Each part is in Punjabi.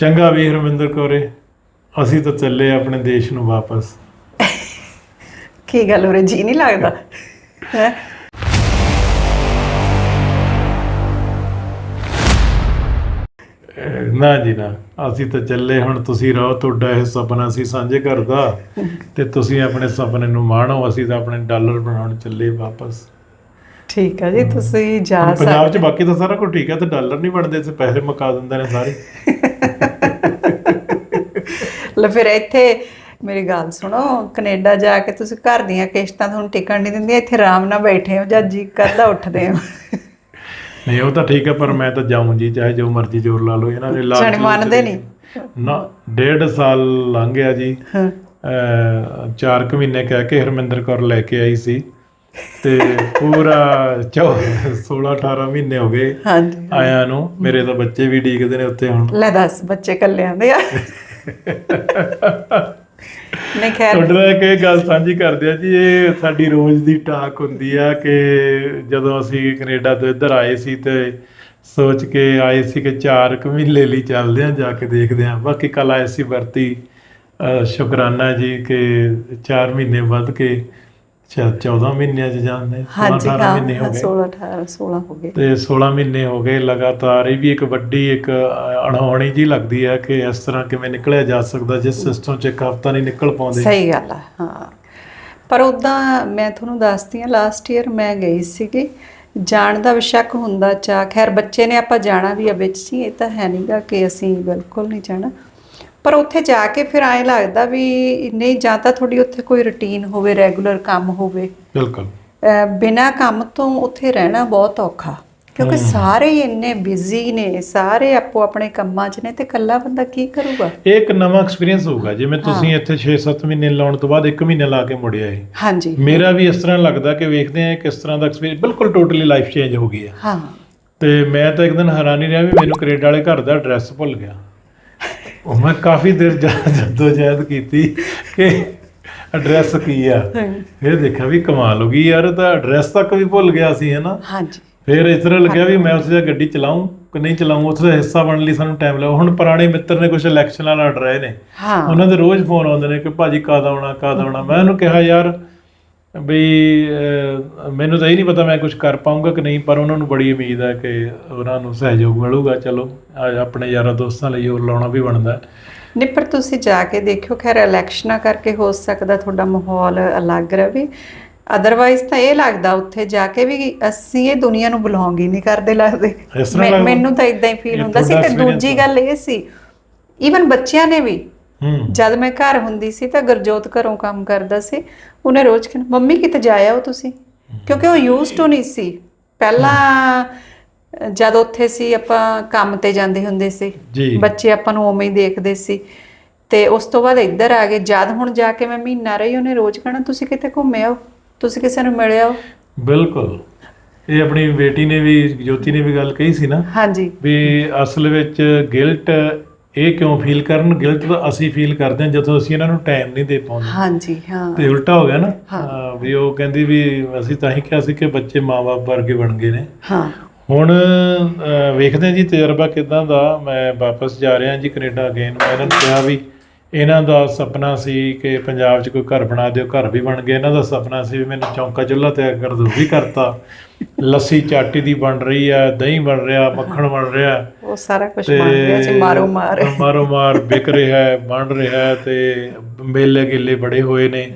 ਚੰਗਾ ਵੀ ਹਰਮਿੰਦਰ ਕੌਰੇ ਅਸੀਂ ਤਾਂ ਚੱਲੇ ਆਪਣੇ ਦੇਸ਼ ਨੂੰ ਵਾਪਸ। ਕੀ ਗੱਲ ਉਰੇ ਜੀ ਨਹੀਂ ਲੱਗਦਾ? ਹੈ? ਨਾ ਜੀ ਨਾ ਅਸੀਂ ਤਾਂ ਚੱਲੇ ਹੁਣ ਤੁਸੀਂ ਰਹੋ ਤੁਹਾਡਾ ਇਹ ਸੁਪਨਾ ਅਸੀਂ ਸਾਂਝੇ ਕਰਦਾ। ਤੇ ਤੁਸੀਂ ਆਪਣੇ ਸੁਪਨੇ ਨੂੰ ਮਾਣੋ ਅਸੀਂ ਤਾਂ ਆਪਣੇ ਡਾਲਰ ਬਣਾਉਣ ਚੱਲੇ ਵਾਪਸ। ਠੀਕ ਹੈ ਜੀ ਤੁਸੀਂ ਜਾ ਹੁਣ ਪੰਜਾਬ 'ਚ ਸਕਦੇ ਬਾਕੀ ਤਾਂ ਸਾਰਾ ਕੁਝ ਠੀਕ ਹੈ ਤੇ ਡਾਲਰ ਨਹੀਂ ਬਣਦੇ ਤੇ ਪੈਸੇ ਮੁਕਾ ਦਿੰਦੇ ਨੇ ਸਾਰੇ। ਲੈ ਫਿਰ ਇੱਥੇ ਮੇਰੀ ਗੱਲ ਸੁਣੋ ਕੈਨੇਡਾ ਜਾ ਕੇ ਤੁਸੀਂ ਘਰ ਦੀਆਂ ਕਿਸ਼ਤਾਂ ਤੁਹਾਨੂੰ ਟਿਕਣ ਨਹੀਂ ਦਿੰਦੀਆਂ ਇੱਥੇ ਆਰਾਮ ਨਾਲ ਬੈਠੇ ਹੋ ਜਾਂ ਜੀ ਕਰਦਾ ਉੱਠਦੇ ਹੋ। ਨਹੀਂ ਉਹ ਤਾਂ ਠੀਕ ਹੈ ਪਰ ਮੈਂ ਤਾਂ ਜਾਊਂ ਜੀ ਚਾਹੇ ਜੋ ਮਰਜ਼ੀ ਜ਼ੋਰ ਲਾ ਲਓ ਇਹਨਾਂ ਨੇ ਲਾਲਚ ਜਾਣੀ ਮੰਨਦੇ ਨਹੀਂ। ਨਾ ਡੇਢ ਸਾਲ ਲੰਘ ਗਿਆ ਜੀ। ਹਾਂ। ਅਹ ਚਾਰ ਕੁ ਮਹੀਨੇ ਕਹਿ ਕੇ ਹਰਮਿੰਦਰ ਕੌਰ ਲੈ ਕੇ ਆਈ ਸੀ। ਤੇ ਪੂਰਾ 16 18 ਮਹੀਨੇ ਹੋ ਗਏ ਹਾਂਜੀ। ਆਇਆਂ ਨੂੰ। ਮੇਰੇ ਤਾਂ ਬੱਚੇ ਵੀ ਡੀਕਦੇ ਨੇ ਉੱਤੇ ਹੁਣ। ਲੈ ਦੱਸ ਬੱਚੇ ਕੱਲੇ ਆਂਦੇ ਆ? ਨਹੀਂ ਖੈਰ। ਤੁਹਾਡੇ ਇੱਕ ਇਹ ਗੱਲ ਸਾਂਝੀ ਕਰਦੇ ਆ ਜੀ ਇਹ ਸਾਡੀ ਰੋਜ਼ ਦੀ ਟਾਕ ਹੁੰਦੀ ਆ ਕਿ ਜਦੋਂ ਅਸੀਂ ਕੈਨੇਡਾ ਤੋਂ ਇੱਧਰ ਆਏ ਸੀ ਤੇ ਸੋਚ ਕੇ ਆਏ ਸੀ ਕਿ ਚਾਰ ਕੁ ਮਹੀਨੇ ਲਈ ਚੱਲਦੇ ਆ ਜਾ ਕੇ ਦੇਖਦੇ ਆ। ਬਾਕੀ ਕੱਲ ਆਏ ਸੀ ਵਰਤੀ ਸ਼ੁਕਰਾਨਾ ਜੀ ਕਿ 4 ਮਹੀਨੇ ਵੱਧ ਕੇ ਸ਼ਾਇਦ 14 ਮਹੀਨਿਆਂ ਚ ਜਾਂਦੇ 16 ਹਾਂਜੀ 18 ਹਾਂ ਮਹੀਨੇ ਹੋ ਗਏ? 16 18 16 ਹੋ ਗਏ। ਤੇ 16 ਮਹੀਨੇ ਹੋ ਗਏ ਲਗਾਤਾਰ ਇਹ ਵੀ ਇੱਕ ਵੱਡੀ ਇੱਕ ਅਣਹੋਣੀ ਜੀ ਲੱਗਦੀ ਹੈ ਕਿ ਇਸ ਤਰ੍ਹਾਂ ਕਿਵੇਂ ਨਿਕਲਿਆ ਜਾ ਸਕਦਾ ਜਿਸ ਸਿਸਟਮ 'ਚ ਇੱਕ ਹਫਤਾ ਨਹੀਂ ਨਿਕਲ ਪਾਉਂਦੇ। ਸਹੀ ਗੱਲ ਆ ਹਾਂ। ਪਰ ਉਦਾਂ ਮੈਂ ਤੁਹਾਨੂੰ ਦੱਸਦੀ ਆ ਲਾਸਟ ਈਅਰ ਮੈਂ ਗਈ ਸੀਗੀ। ਜਾਣ ਦਾ ਵਿਸ਼ੱਕ ਹੁੰਦਾ ਚਾ ਖੈਰ ਬੱਚੇ ਨੇ ਆਪਾਂ ਜਾਣਾ ਵੀ ਆ ਵਿੱਚ ਜੀ ਇਹ ਤਾਂ ਹੈ ਨਹੀਂਗਾ ਕਿ ਅਸੀਂ ਬਿਲਕੁਲ ਨਹੀਂ ਜਾਣਾ। ਪਰ ਉੱਥੇ ਜਾ ਕੇ ਫਿਰ ਐਂ ਲੱਗਦਾ ਵੀ ਨਹੀਂ ਜਾਂ ਤਾਂ ਤੁਹਾਡੀ ਉੱਥੇ ਕੋਈ ਰੁਟੀਨ ਹੋਵੇ ਰੈਗੂਲਰ ਕੰਮ ਹੋਵੇ। ਬਿਲਕੁਲ। ਬਿਨਾਂ ਕੰਮ ਤੋਂ ਉੱਥੇ ਰਹਿਣਾ ਬਹੁਤ ਔਖਾ। ਕਿਉਂਕਿ ਸਾਰੇ ਇੰਨੇ ਬਿਜ਼ੀ ਨੇ ਸਾਰੇ ਆਪੋ ਆਪਣੇ ਕੰਮਾਂ 'ਚ ਨੇ ਤੇ ਇਕੱਲਾ ਬੰਦਾ ਕੀ ਕਰੂਗਾ? ਇਹ ਇੱਕ ਨਵਾਂ ਐਕਸਪੀਰੀਅੰਸ ਹੋਊਗਾ। ਜਿਵੇਂ ਤੁਸੀਂ ਇੱਥੇ 6-7 ਮਹੀਨੇ ਲਾਉਣ ਤੋਂ ਬਾਅਦ 1 ਮਹੀਨਾ ਲਾ ਕੇ ਮੁੜਿਆ ਇਹ। ਹਾਂਜੀ। ਮੇਰਾ ਵੀ ਇਸ ਤਰ੍ਹਾਂ ਲੱਗਦਾ ਕਿ ਵੇਖਦੇ ਆ ਕਿਸ ਤਰ੍ਹਾਂ ਦਾ ਐਕਸਪੀਰੀਅੰਸ ਬਿਲਕੁਲ ਟੋਟਲੀ ਲਾਈਫ ਚੇਂਜ ਹੋ ਗਈ ਹੈ। ਹਾਂ। ਤੇ ਮੈਂ ਤਾਂ ਇੱਕ ਦਿਨ ਹੈਰਾਨੀ ਰਿਹਾ ਵੀ ਮੈਨੂੰ ਕੈਨੇਡਾ ਵਾਲੇ ਘਰ ਦਾ ਐਡਰੈਸ ਭੁੱਲ ਗਿਆ। ਉਹ ਮੈਂ ਕਾਫੀ ਦੇਰ ਜਦੋਜਹਿਦ ਕੀਤੀ ਕਿ ਐਡਰੈਸ ਕੀ ਆ। ਫਿਰ ਦੇਖਿਆ ਵੀ ਕਮਾਲ ਹੋ ਗਈ ਯਾਰ ਇਹ ਤਾਂ ਐਡਰੈਸ ਤੱਕ ਵੀ ਭੁੱਲ ਗਿਆ ਸੀ ਹੈ ਨਾ ਹਾਂਜੀ। ਫਿਰ ਇਸ ਤਰ੍ਹਾਂ ਲੱਗਿਆ ਵੀ ਮੈਂ ਉਸ ਦੀ ਗੱਡੀ ਚਲਾਉਂ ਕਿ ਨਹੀਂ ਚਲਾਉਂ ਉਸ ਦਾ ਹਿੱਸਾ ਬਣਨ ਲਈ ਸਾਨੂੰ ਟਾਈਮ ਲੱਗਾ। ਹੁਣ ਪੁਰਾਣੇ ਮਿੱਤਰ ਨੇ ਕੁਝ ਇਲੈਕਸ਼ਨਾਂ ਲੜ ਰਹੇ ਨੇ। ਹਾਂ। ਉਹਨਾਂ ਦੇ ਰੋਜ਼ ਫੋਨ ਆਉਂਦੇ ਨੇ ਕਿ ਭਾਜੀ ਕਦ ਆਉਣਾ ਕਦ ਆਉਣਾ। ਮੈਂ ਉਹਨੂੰ ਕਿਹਾ ਯਾਰ ਵੀ ਮੈਨੂੰ ਤਾਂ ਇਹ ਨਹੀਂ ਪਤਾ ਮੈਂ ਕੁਝ ਕਰ ਪਾਉਂਗਾ ਕਿ ਨਹੀਂ ਪਰ ਉਹਨਾਂ ਨੂੰ ਬੜੀ ਉਮੀਦ ਹੈ ਕਿ ਉਹਨਾਂ ਨੂੰ ਸਹਿਯੋਗ ਮਿਲੂਗਾ ਚਲੋ ਆਪਣੇ ਯਾਰਾਂ ਦੋਸਤਾਂ ਲਈ ਹੋਰ ਲਾਉਣਾ ਵੀ ਬਣਦਾ। ਨਹੀਂ ਪਰ ਤੁਸੀਂ ਜਾ ਕੇ ਦੇਖਿਓ ਖੈਰ ਇਲੈਕਸ਼ਨਾਂ ਕਰਕੇ ਹੋ ਸਕਦਾ ਤੁਹਾਡਾ ਮਾਹੌਲ ਅਲੱਗ ਰਵੇ ਅਦਰਵਾਈਜ਼ ਤਾਂ ਇਹ ਲੱਗਦਾ ਉੱਥੇ ਜਾ ਕੇ ਵੀ ਅਸੀਂ ਇਹ ਦੁਨੀਆ ਨੂੰ ਬਿਲੋਂਗ ਹੀ ਨਹੀਂ ਕਰਦੇ ਲੱਗਦੇ? ਮੈਨੂੰ ਤਾਂ ਇਦਾਂ ਹੀ ਫੀਲ ਹੁੰਦਾ ਸੀ ਤੇ ਦੂਜੀ। ਗੱਲ ਇਹ ਸੀ ਈਵਨ ਬੱਚਿਆਂ ਨੇ ਵੀ ਜਦ ਮੈਂ ਘਰ ਹੁੰਦੀ ਸੀ ਤਾਂ ਗੁਰਜੋਤ ਘਰੋਂ ਕੰਮ ਕਰਦਾ ਸੀ। ਉਹਨੇ ਰੋਜ਼ ਕਹਿਣਾ ਮੰਮੀ ਕਿਤੇ ਜਾਇਆ ਹੋ ਤੁਸੀਂ? ਕਿਉਂਕਿ ਉਹ ਯੂਜ਼ਡ ਟੂ ਨਹੀਂ ਸੀ। ਪਹਿਲਾਂ ਜਦ ਉੱਥੇ ਸੀ ਆਪਾਂ ਕੰਮ ਤੇ ਜਾਂਦੇ ਹੁੰਦੇ ਸੀ। ਬੱਚੇ ਆਪਾਂ ਨੂੰ ਉਵੇਂ ਹੀ ਦੇਖਦੇ ਸੀ। ਤੇ ਉਸ ਤੋਂ ਬਾਅਦ ਇੱਧਰ ਆ ਗਏ। ਜਦ ਹੁਣ ਜਾ ਕੇ ਮੈਂ ਮਹੀਨਾ ਰਹੀ ਉਹਨੇ ਰੋਜ਼ ਕਹਿਣਾ ਤੁਸੀਂ ਕਿਤੇ ਘੁੰਮੇ ਆਓ ਤੁਸੀਂ ਕਿਸੇ ਨੂੰ ਮਿਲੇ ਆਓ ਬਿਲਕੁਲ। ਇਹ ਆਪਣੀ ਬੇਟੀ ਨੇ ਵੀ ਜੋਤੀ ਨੇ ਵੀ ਗੱਲ ਕਹੀ ਸੀ ਨਾ ਹਾਂਜੀ। ਵੀ ਅਸਲ ਵਿੱਚ ਗਿਲਟ ਇਹ ਕਿਉਂ ਫੀਲ ਕਰਨ? ਗਿਲਟ ਤਾਂ ਅਸੀਂ ਫੀਲ ਕਰਦੇ ਹਾਂ ਜਦੋਂ ਅਸੀਂ ਇਹਨਾਂ ਨੂੰ ਟਾਈਮ ਨਹੀਂ ਦੇ ਪਾਉਂਦੇ। ਹਾਂਜੀ ਹਾਂ। ਤੇ ਉਲਟਾ ਹੋ ਗਿਆ ਨਾ। ਹਾਂ, ਵੀ ਉਹ ਕਹਿੰਦੀ ਵੀ ਅਸੀਂ ਤਾਂ ਹੀ ਕਿਹਾ ਸੀ ਕਿ ਬੱਚੇ ਮਾਪੇ ਵਰਗੇ ਬਣ ਗਏ ਨੇ। ਹਾਂ। ਹੁਣ ਵੇਖਦੇ ਹਾਂ ਜੀ ਤਜਰਬਾ ਕਿਦਾਂ ਦਾ। ਮੈਂ ਵਾਪਸ ਜਾ ਰਿਹਾ ਜੀ ਕੈਨੇਡਾ ਅਗੇਨ ਮੈਂ ਇਹਨਾਂ ਨੂੰ ਕਿਹਾ ਵੀ ਇਹਨਾਂ ਦਾ ਸੁਪਨਾ ਸੀ ਕਿ ਪੰਜਾਬ 'ਚ ਕੋਈ ਘਰ ਬਣਾ ਦਿਓ ਘਰ ਵੀ ਬਣ ਗਿਆ। ਇਹਨਾਂ ਦਾ ਸੁਪਨਾ ਸੀ ਵੀ ਮੈਨੂੰ ਚੌਂਕਾ ਚੁੱਲ੍ਹਾ ਤਿਆਰ ਕਰ ਦਿਓ ਵੀ ਕਰਤਾ ਲੱਸੀ ਚਾਟੀ ਦੀ ਬਣ ਰਹੀ ਆ ਦਹੀਂ ਬਣ ਰਿਹਾ ਮੱਖਣ ਬਣ ਰਿਹਾ। ਉਹ ਸਾਰਾ ਕੁਝ ਬਣ ਗਿਆ ਜੀ ਮਾਰੋ ਮਾਰ। ਮਾਰੋ ਮਾਰ ਵਿਕ ਰਿਹਾ ਹੈ ਬਣ ਰਿਹਾ ਹੈ ਤੇ ਮੇਲੇ ਗਿੱਲੇ ਬੜੇ ਹੋਏ ਨੇ।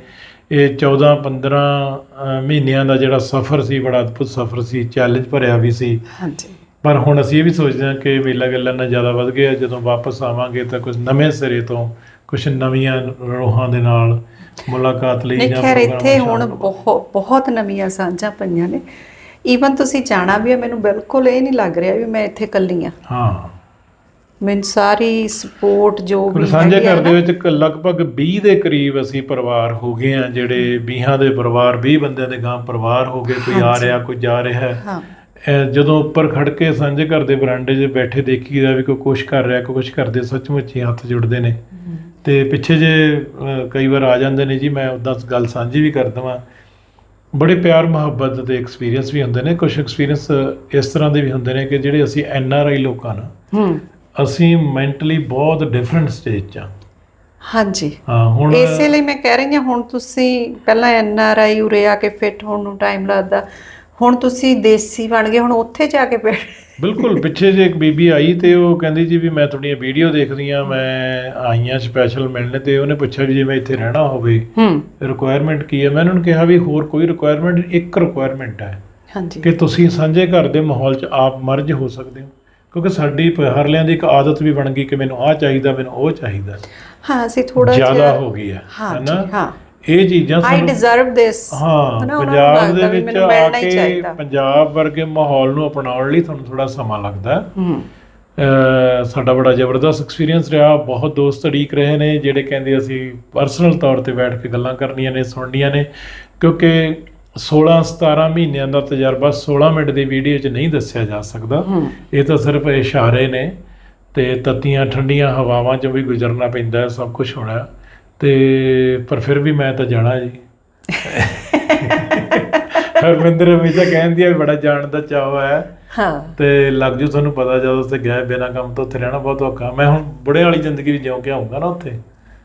ਇਹ 14 15 ਅਹ, ਮਹੀਨਿਆਂ ਦਾ ਜਿਹੜਾ ਸਫ਼ਰ ਸੀ ਬੜਾ ਅਦਭੁਤ ਸਫ਼ਰ ਸੀ ਚੈਲੰਜ ਭਰਿਆ ਵੀ ਸੀ। ਹਾਂਜੀ। ਪਰ ਹੁਣ ਅਸੀਂ ਇਹ ਵੀ ਸੋਚਦੇ ਹਾਂ ਕਿ ਮੇਲਾ ਗੱਲਾਂ ਨਾਲ ਜ਼ਿਆਦਾ ਵੱਧ ਗਿਆ ਜਦੋਂ ਵਾਪਸ ਆਵਾਂਗੇ ਤਾਂ ਕੁਝ ਨਵੇਂ ਸਿਰੇ ਤੋਂ ਕੁਝ ਨਵੀਆਂ ਰੋਹਾਂ ਦੇ ਨਾਲ ਮੁਲਾਕਾਤ ਲਈ ਜਾਂ ਖੈਰ ਇੱਥੇ ਹੁਣ ਬਹੁਤ ਬਹੁਤ ਨਵੀਆਂ ਸਾਂਝਾਂ ਪਈਆਂ ਨੇ। ਈਵਨ ਤੁਸੀਂ ਜਾਣਾ ਵੀ ਹੈ ਮੈਨੂੰ ਬਿਲਕੁਲ ਇਹ ਨਹੀਂ ਲੱਗ ਰਿਹਾ ਵੀ ਮੈਂ ਇੱਥੇ ਇਕੱਲੀ ਆ ਹਾਂ। ਮੈਨੂੰ ਸਾਰੀ ਸਪੋਰਟ ਜੋ ਵੀ ਸਾਂਝੇ ਘਰ ਦੇ ਵਿੱਚ ਲਗਭਗ 20 ਦੇ ਕਰੀਬ ਅਸੀਂ ਪਰਿਵਾਰ ਹੋ ਗਏ ਆ ਜਿਹੜੇ 20 ਦੇ ਪਰਿਵਾਰ 20 ਬੰਦਿਆਂ ਦੇ ਗਾਂ ਪਰਿਵਾਰ ਹੋ ਗਏ ਕੋਈ ਆ ਰਿਹਾ ਕੋਈ ਜਾ ਰਿਹਾ। ਹੈ। ਜਦੋਂ ਉੱਪਰ ਖੜ ਕੇ ਸਾਂਝੇ ਘਰ ਦੇ ਬਰਾਂਡੇ 'ਚ ਬੈਠੇ ਦੇਖੀਦਾ ਵੀ ਕੋਈ ਕੁਛ ਕਰ ਰਿਹਾ ਕੋਈ ਕੁਛ ਕਰਦੇ ਸੱਚਮੁੱਚ ਹੀ ਹੱਥ ਜੁੜਦੇ ਨੇ। ਤੇ ਪਿੱਛੇ ਜੇ ਕਈ ਵਾਰ ਆ ਜਾਂਦੇ ਨੇ ਜੀ ਮੈਂ ਉਦਾਂ ਗੱਲ ਸਾਂਝੀ ਵੀ ਕਰ ਦਵਾਂ। ਬੜੇ ਪਿਆਰ ਮੁਹੱਬਤ ਦੇ ਐਕਸਪੀਰੀਅੰਸ ਵੀ ਹੁੰਦੇ ਨੇ। ਕੁਝ ਐਕਸਪੀਰੀਅੰਸ ਇਸ ਤਰ੍ਹਾਂ ਦੇ ਵੀ ਹੁੰਦੇ ਨੇ ਕਿ ਜਿਹੜੇ ਅਸੀਂ ਐਨ ਆਰ ਆਈ ਲੋਕਾਂ ਨਾਲ ਹੂੰ। ਅਸੀਂ ਮੈਂਟਲੀ ਬਹੁਤ ਡਿਫਰੈਂਟ ਸਟੇਜ 'ਚ ਆ ਹਾਂਜੀ। ਹਾਂ ਹੁਣ ਇਸੇ ਲਈ ਮੈਂ ਕਹਿ ਰਹੀ ਹਾਂ ਹੁਣ ਤੁਸੀਂ ਪਹਿਲਾਂ ਐਨ ਆਰ ਆਈ ਉਰੇ ਆ ਕੇ ਫਿੱਟ ਹੋਣ ਨੂੰ ਟਾਈਮ ਲੱਗਦਾ। ਹੁਣ ਤੁਸੀਂ ਦੇਸੀ ਬਣ ਗਏ ਹੁਣ ਉੱਥੇ ਜਾ ਕੇ ਬੈਠ ਬਿਲਕੁਲ ਪਿੱਛੇ ਜੇ ਇੱਕ ਬੀਬੀ ਆਈ ਤੇ ਉਹ ਕਹਿੰਦੀ ਜੀ ਵੀ ਮੈਂ ਤੁਹਾਡੀਆਂ ਵੀਡੀਓ ਦੇਖਦੀ ਆ ਮੈਂ ਆਈਆਂ ਸਪੈਸ਼ਲ ਮਿਲਣ ਤੇ ਉਹਨੇ ਪੁੱਛਿਆ ਵੀ ਜੇ ਮੈਂ ਇੱਥੇ ਰਹਿਣਾ ਹੋਵੇ ਹੂੰ। ਰਿਕੁਆਇਰਮੈਂਟ ਕੀ ਹੈ? ਮੈਂ ਉਹਨਾਂ ਨੂੰ ਕਿਹਾ ਵੀ ਹੋਰ ਕੋਈ ਰਿਕੁਆਇਰਮੈਂਟ ਇੱਕ ਰਿਕੁਆਇਰਮੈਂਟ ਹੈ ਹਾਂਜੀ। ਕਿ ਤੁਸੀਂ ਸਾਂਝੇ ਘਰ ਦੇ ਮਾਹੌਲ 'ਚ ਆਪ ਮਰਜ ਹੋ ਸਕਦੇ ਹੋ ਕਿਉਂਕਿ ਸਾਡੀ ਹਰਲਿਆਂ ਦੀ ਇੱਕ ਆਦਤ ਵੀ ਬਣ ਗਈ ਕਿ ਮੈਨੂੰ ਆਹ ਚਾਹੀਦਾ ਮੈਨੂੰ ਉਹ ਚਾਹੀਦਾ। ਹਾਂ ਅਸੀਂ ਥੋੜਾ ਜ਼ਿਆਦਾ ਹੋ ਗਈ ਹੈ ਹਾਂ ਹਾਂ। ਇਹ ਚੀਜ਼ਾਂ ਆਈ ਸਾਨੂੰ ਡਿਜ਼ਰਵ ਦਿਸ ਹਾਂ ਪੰਜਾਬ ਦੇ ਵਿੱਚ ਆ ਕੇ। ਪੰਜਾਬ ਵਰਗੇ ਮਾਹੌਲ ਨੂੰ ਅਪਣਾਉਣ ਲਈ ਤੁਹਾਨੂੰ ਥੋੜਾ ਸਮਾਂ ਲੱਗਦਾ ਹੈ। ਸਾਡਾ ਬੜਾ ਜ਼ਬਰਦਸਤ ਐਕਸਪੀਰੀਅੰਸ ਰਿਹਾ। ਬਹੁਤ ਦੋਸਤ ਅੜੀਕ ਰਹੇ ਨੇ ਜਿਹੜੇ ਕਹਿੰਦੇ ਅਸੀਂ ਪਰਸਨਲ ਤੌਰ ਤੇ ਬੈਠ ਕੇ ਗੱਲਾਂ ਕਰਨੀਆਂ ਨੇ ਸੁਣਨੀਆਂ ਨੇ। ਕਿਉਂਕਿ 16 17 ਮਹੀਨਿਆਂ ਦਾ ਤਜਰਬਾ 16 ਮਿੰਟ ਦੀ ਵੀਡੀਓ 'ਚ ਨਹੀਂ ਦੱਸਿਆ ਜਾ ਸਕਦਾ। ਇਹ ਤਾਂ ਸਿਰਫ ਇਸ਼ਾਰੇ ਨੇ ਤੇ ਤਤੀਆਂ ਠੰਡੀਆਂ ਹਵਾਵਾਂ 'ਚੋਂ ਵੀ ਗੁਜ਼ਰਨਾ ਪੈਂਦਾ ਸਭ ਕੁਝ ਹੋਣਾ। ਤੇ ਪਰ ਫਿਰ ਵੀ ਮੈਂ ਤਾਂ ਜਾਣਾ ਜੀ। ਹਰਮਿੰਦਰ ਹਮੇਸ਼ਾ ਕਹਿੰਦੀ ਆ ਵੀ ਬੜਾ ਜਾਣ ਦਾ ਚਾਅ ਹੈ। ਹਾਂ। ਤੇ ਲੱਗ ਜੂ ਤੁਹਾਨੂੰ ਪਤਾ ਜਦੋਂ ਉੱਥੇ ਗਏ ਬਿਨਾਂ ਕੰਮ ਤੋਂ ਉੱਥੇ ਰਹਿਣਾ ਬਹੁਤ ਔਖਾ। ਮੈਂ ਹੁਣ ਬੁੜੇ ਵਾਲੀ ਜ਼ਿੰਦਗੀ ਵੀ ਜਿਉਂ ਕੇ ਆਉਂਗਾ ਨਾ ਉੱਥੇ।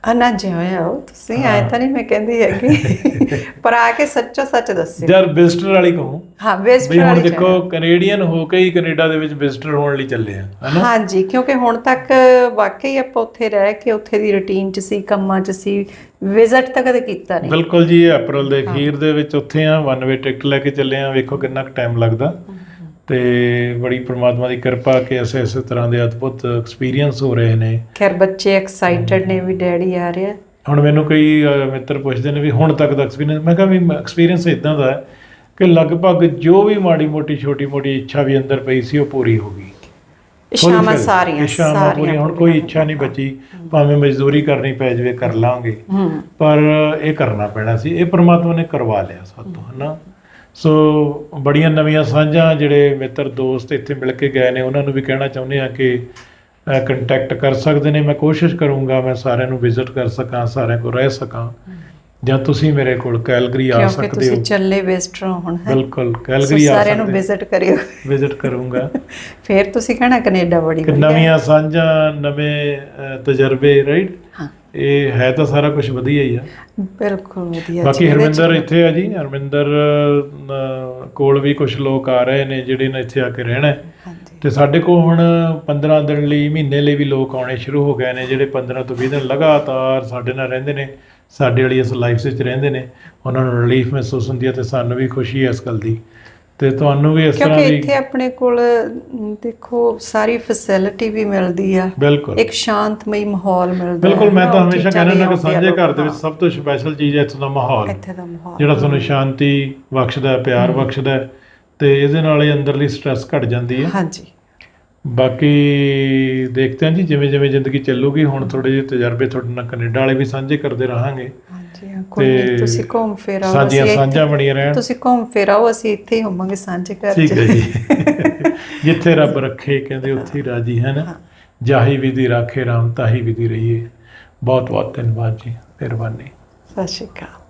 ਅਨਾ ਜਿਵੇਂ ਹੋ ਤੁਸੀਂ ਆਏ ਤਾਂ ਨਹੀਂ ਮੈਂ ਕਹਿੰਦੀ ਹੈਗੀ। ਪਰ ਆ ਕੇ ਸੱਚੋ ਸੱਚ ਦੱਸਿਓ। ਯਾਰ ਵਿਜ਼ਟਰ ਵਾਲੀ ਕਹੂੰ ਹਾਂ ਵੇਸਟ ਵੀ ਹੁਣ ਦੇਖੋ ਕੈਨੇਡੀਅਨ ਹੋ ਕੇ ਹੀ ਕੈਨੇਡਾ ਦੇ ਵਿੱਚ ਵਿਜ਼ਟਰ ਹੋਣ ਲਈ ਚੱਲੇ ਆ ਹਨਾ? ਹਾਂਜੀ ਕਿਉਂਕਿ ਹੁਣ ਤੱਕ ਵਾਕਈ ਆਪਾਂ ਉੱਥੇ ਰਹਿ ਕੇ ਉੱਥੇ ਦੀ ਰੁਟੀਨ 'ਚ ਸੀ ਕੰਮਾਂ 'ਚ ਸੀ ਵਿਜ਼ਿਟ ਤਾਂ ਕਦੇ ਕੀਤਾ ਨਹੀਂ। ਬਿਲਕੁਲ ਜੀ ਅਪ੍ਰੈਲ ਦੇ ਅਖੀਰ ਦੇ ਵਿੱਚ ਉੱਥੇ ਆ ਵਨ ਵੇ ਟਿਕਟ ਲੈ ਕੇ ਚੱਲੇ ਆ ਵੇਖੋ ਕਿੰਨਾ ਕੁ ਟਾਈਮ ਲੱਗਦਾ। ਤੇ ਬੜੀ ਪ੍ਰਮਾਤਮਾ ਦੀ ਕਿਰਪਾ ਕਿ ਐਸੇ ਐਸੇ ਤਰ੍ਹਾਂ ਦੇ ਅਦਭੁਤ ਐਕਸਪੀਰੀਅੰਸ ਹੋ ਰਹੇ ਨੇ। ਖੈਰ ਬੱਚੇ ਐਕਸਾਈਟਡ ਨੇ ਵੀ ਡੈਡੀ ਆ ਰਿਹਾ ਹੁਣ ਮੈਨੂੰ ਕਈ ਮਿੱਤਰ ਪੁੱਛਦੇ ਨੇ ਵੀ ਹੁਣ ਤੱਕ ਦਾ ਐਕਸਪੀਰੀਅੰਸ ਮੈਂ ਕਿਹਾ ਵੀ ਐਕਸਪੀਰੀਅੰਸ ਇਦਾਂ ਦਾ ਹੈ ਕਿ ਲਗਭਗ ਜੋ ਵੀ ਮਾੜੀ ਮੋਟੀ ਛੋਟੀ ਮੋਟੀ ਇੱਛਾ ਵੀ ਅੰਦਰ ਪਈ ਸੀ ਉਹ ਪੂਰੀ ਹੋ ਗਈ। ਫਿਲ। ਸਾਰੀਆਂ ਇੱਛਾਵਾਂ ਪੂਰੀਆਂ ਹੁਣ ਕੋਈ ਇੱਛਾ ਨਹੀਂ ਬਚੀ ਭਾਵੇਂ ਮਜ਼ਦੂਰੀ ਕਰਨੀ ਪੈ ਜਾਵੇ ਕਰ ਲਾਂਗੇ। ਪਰ ਇਹ ਕਰਨਾ ਪੈਣਾ ਸੀ ਇਹ ਪ੍ਰਮਾਤਮਾ ਨੇ ਕਰਵਾ ਲਿਆ ਸਾਤੋਂ ਹਨਾ? ਸੋ ਬੜੀਆਂ ਨਵੀਆਂ ਸਾਂਝਾਂ ਜਿਹੜੇ ਮਿੱਤਰ ਦੋਸਤ ਇੱਥੇ ਮਿਲ ਕੇ ਗਏ ਨੇ ਉਹਨਾਂ ਨੂੰ ਵੀ ਕਹਿਣਾ ਚਾਹੁੰਦੇ ਆ ਕਿ ਕੰਟੈਕਟ ਕਰ ਸਕਦੇ ਨੇ। ਮੈਂ ਕੋਸ਼ਿਸ਼ ਕਰੂੰਗਾ ਮੈਂ ਸਾਰਿਆਂ ਨੂੰ ਵਿਜ਼ਿਟ ਕਰ ਸਕਾਂ ਸਾਰਿਆਂ ਕੋਲ ਰਹਿ ਸਕਾਂ। ਜਾਂ ਤੁਸੀਂ ਮੇਰੇ ਕੋਲ ਕੈਲਗਰੀ ਆ ਕਿਉਂਕਿ ਸਕਦੇ ਤੁਸੀਂ ਹੋ। ਚੱਲੇ ਵੈਸਟਰੋਂ ਹੁਣ ਹੈ? ਬਿਲਕੁਲ ਕੈਲਗਰੀ ਆ ਸਾਰਿਆਂ ਨੂੰ ਵਿਜ਼ਿਟ ਕਰਿਓ। ਵਿਜ਼ਿਟ ਕਰੂੰਗਾ। ਫਿਰ ਤੁਸੀਂ ਕਹਿਣਾ ਕੈਨੇਡਾ ਬੜੀ ਨਵੀਆਂ ਸਾਂਝਾਂ ਨਵੇਂ ਤਜਰਬੇ ਰਾਈਟ ਹਾਂ। ਇਹ ਹੈ ਤਾਂ ਸਾਰਾ ਕੁਝ ਵਧੀਆ ਹੀ ਆ। ਬਿਲਕੁਲ ਵਧੀਆ ਬਾਕੀ ਜੀ, ਇਹਦੇ 'ਚ ਹਰਮਿੰਦਰ ਇੱਥੇ ਆ ਜੀ ਹਰਮਿੰਦਰ ਕੋਲ ਵੀ ਕੁਝ ਲੋਕ ਆ ਰਹੇ ਨੇ ਜਿਹੜੇ ਨੇ ਇੱਥੇ ਆ ਕੇ ਰਹਿਣਾ। ਹੈ। ਹਾਂਜੀ। ਤੇ ਸਾਡੇ ਕੋਲ ਹੁਣ 15 ਦਿਨ ਲਈ ਮਹੀਨੇ ਲਈ ਵੀ ਲੋਕ ਆਉਣੇ ਸ਼ੁਰੂ ਹੋ ਗਏ ਨੇ ਜਿਹੜੇ 15 ਤੋਂ 20 ਦਿਨ ਲਗਾਤਾਰ ਸਾਡੇ ਨਾਲ ਰਹਿੰਦੇ ਨੇ ਸਾਡੇ ਵਾਲੀ ਇਸ ਲਾਈਫ ਵਿੱਚ ਰਹਿੰਦੇ ਨੇ। ਉਹਨਾਂ ਨੂੰ ਰਿਲੀਫ ਮਹਿਸੂਸ ਹੁੰਦੀ ਹੈ ਤੇ ਸਾਨੂੰ ਵੀ ਖੁਸ਼ੀ ਹੈ ਇਸ ਗੱਲ ਦੀ। ਤੇ ਤੁਹਾਨੂੰ ਵੀ ਇਸ ਤਰ੍ਹਾਂ ਕਿਉਂਕਿ ਦੀ ਇੱਥੇ ਆਪਣੇ ਕੋਲ ਦੇਖੋ ਸਾਰੀ ਫੈਸਿਲਿਟੀ ਵੀ ਮਿਲਦੀ ਆ। ਬਿਲਕੁਲ। ਇੱਕ ਸ਼ਾਂਤਮਈ ਮਾਹੌਲ ਮਿਲਦਾ ਬਿਲਕੁਲ ਮੈਂ ਤਾਂ ਹਮੇਸ਼ਾ ਕਹਿੰਦਾ ਕਿ ਸਾਂਝੇ ਘਰ ਦੇ ਵਿੱਚ ਸਭ ਤੋਂ ਸਪੈਸ਼ਲ ਚੀਜ਼ ਹੈ ਇੱਥੋਂ ਦਾ ਮਾਹੌਲ। ਇੱਥੇ ਦਾ ਮਾਹੌਲ। ਜਿਹੜਾ ਤੁਹਾਨੂੰ ਸ਼ਾਂਤੀ ਬਖਸ਼ਦਾ ਹੈ ਪਿਆਰ ਬਖਸ਼ਦਾ ਹੈ ਤੇ ਇਹਦੇ ਨਾਲ ਹੀ ਅੰਦਰਲੀ ਸਟ੍ਰੈਸ ਘਟ ਜਾਂਦੀ ਹੈ। ਹਾਂਜੀ। ਬਾਕੀ ਦੇਖਦੇ ਹਾਂ ਜੀ ਜਿਵੇਂ ਜਿਵੇਂ ਜ਼ਿੰਦਗੀ ਚੱਲੂਗੀ ਹੁਣ ਥੋੜੇ ਜਿਹੇ ਤਜਰਬੇ ਤੁਹਾਡੇ ਨਾਲ ਕੈਨੇਡਾ ਵਾਲੇ ਵੀ ਸਾਂਝੇ ਕਰਦੇ ਰਹਾਂਗੇ। ਹਾਂਜੀ ਹਾਂ, ਕੋਈ ਨਹੀਂ ਤੇ ਤੁਸੀਂ ਘੁੰਮ ਫਿਰ ਆਓ ਸਾਂਝੀਆਂ ਅਸੀਂ ਸਾਂਝਾਂ ਇੱਥੇ- ਬਣੀਆਂ ਰਹਿਣ। ਤੁਸੀਂ ਘੁੰਮ ਫਿਰ ਆਓ ਅਸੀਂ ਇੱਥੇ ਹੀ ਹੋਵਾਂਗੇ ਸਾਂਝੇ ਘਰ 'ਚ ਠੀਕ ਹੈ ਜੀ। ਜਿੱਥੇ ਰੱਬ ਰੱਖੇ ਕਹਿੰਦੇ ਉੱਥੇ ਹੀ ਰਾਜੀ ਹੈ ਨਾ। ਜਾਹੀ ਵਿਧੀ ਰਾਖੇ ਰਾਮ ਤਾਹੀ ਵਿਧੀ ਰਹੀਏ। ਬਹੁਤ ਬਹੁਤ ਧੰਨਵਾਦ ਜੀ ਮਿਹਰਬਾਨੀ। ਸਤਿ ਸ਼੍ਰੀ ਅਕਾਲ।